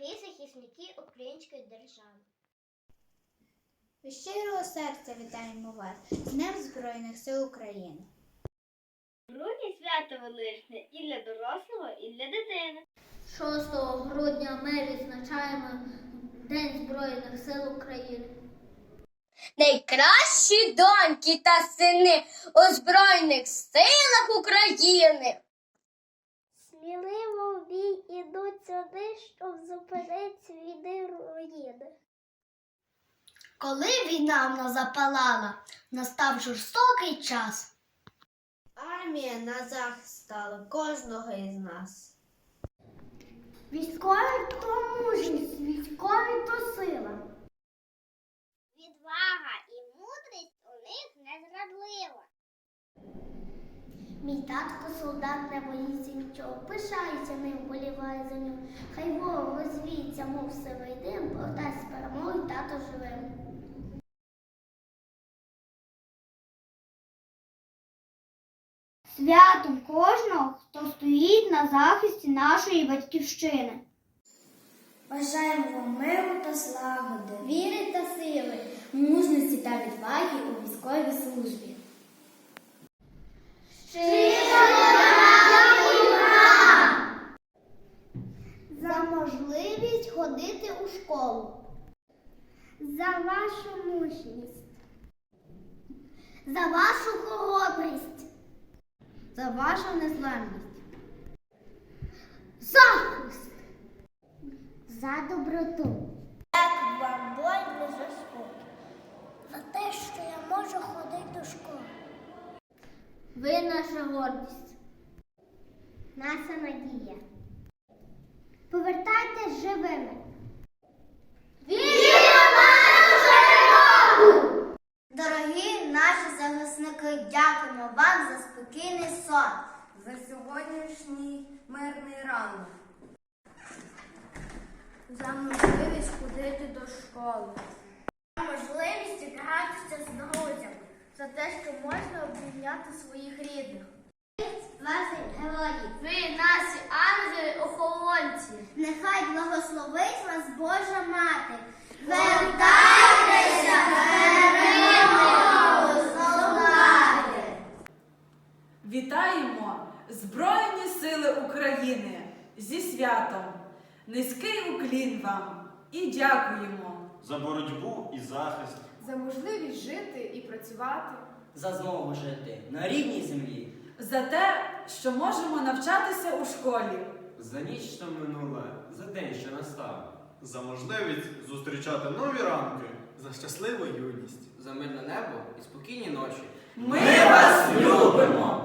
дорогі захисники української держави. Від щирого серця вітаємо вас з Днем Збройних сил України. Грудні свято величне і для дорослого, і для дитини. 6 грудня ми відзначаємо День Збройних сил України. Найкращі доньки та сини у Збройних силах України. Сюди, щоб зупинити свіди руїни. Коли війна в нас запалала, настав жорстокий час. Армія на захист стала кожного із нас. Військові то мужність, військові то сила. Мій татко солдат не боїться нічого, пишається ним, боліває за нього. Хай ворог розвіється, мов сивий дим, повертайся з перемогою тато живим. Святом кожного, хто стоїть на захисті нашої батьківщини. Бажаємо вам миру та злагоди, віри та сили, мужності та відваги у військовій службі. За можливість ходити у школу. За вашу мужність. За вашу хоробрість. За вашу незламність. Захист. За доброту. Як вам боль за спокій? За те, що я можу ходити до школи. Ви наша гордість. Наша надія. Повертайтесь живими. Дорогі наші захисники, за спокійний сон, за сьогоднішній мирний ранок, за можливість ходити до школи, за можливість гратися з друзями, за те, що можна обійняти своїх рідних. Ваші герої, ви наші ангели-охоронці. Нехай благословить вас Божа мати. Вертайтеся, Вітаємо Збройні Сили України зі святом. Низький уклін вам і дякуємо. за боротьбу і захист. за можливість жити і працювати. за змогу жити на рідній землі. За те, що можемо навчатися у школі. За ніч, що минула, за день, що настав, за можливість зустрічати нові ранки, за щасливу юність. За мирне небо і спокійні ночі. Ми вас любимо!